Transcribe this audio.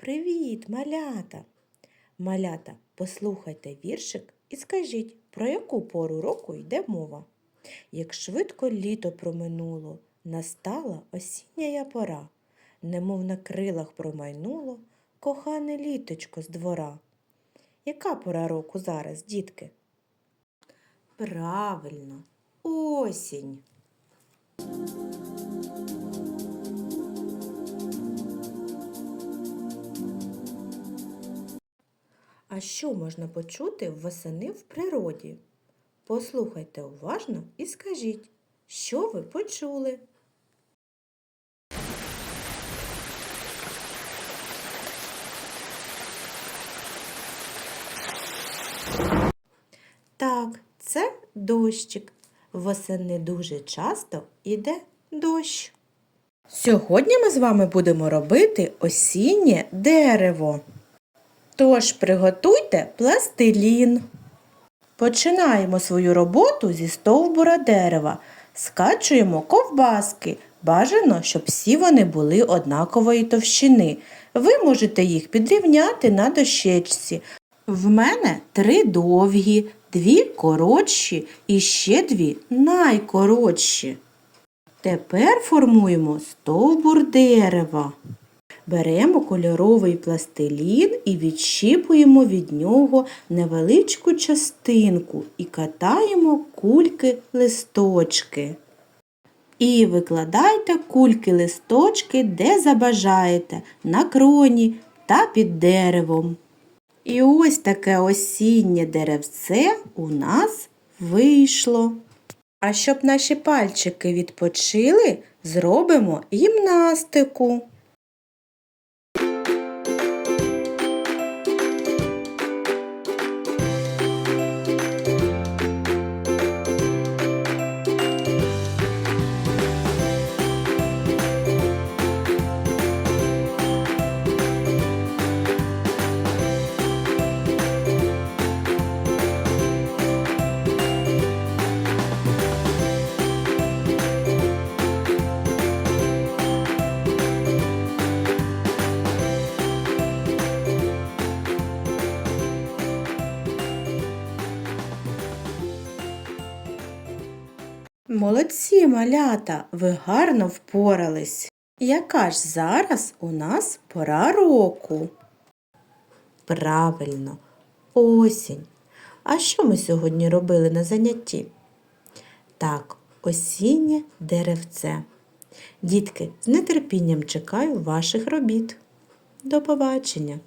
Привіт, малята! Малята, послухайте віршик і скажіть, про яку пору року йде мова. Як швидко літо проминуло, настала осіння пора, немов на крилах промайнуло кохане літочко з двора. Яка пора року зараз, дітки? Правильно, осінь. А що можна почути восени в природі? Послухайте уважно і скажіть, що ви почули? Так, це дощик. Восени дуже часто іде дощ. Сьогодні ми з вами будемо робити осіннє дерево. Тож приготуйте пластилін. Починаємо свою роботу зі стовбура дерева. Скачуємо ковбаски. Бажано, щоб всі вони були однакової товщини. Ви можете їх підрівняти на дощечці. В мене три довгі, дві коротші і ще дві найкоротші. Тепер формуємо стовбур дерева. Беремо кольоровий пластилін і відщіпуємо від нього невеличку частинку і катаємо кульки листочки. І викладайте кульки листочки, де забажаєте, на кроні та під деревом. І ось таке осіннє деревце у нас вийшло. А щоб наші пальчики відпочили, зробимо гімнастику. Молодці, малята, ви гарно впорались. Яка ж зараз у нас пора року? Правильно, осінь. А що ми сьогодні робили на занятті? Так, осіннє деревце. Дітки, з нетерпінням чекаю ваших робіт. До побачення!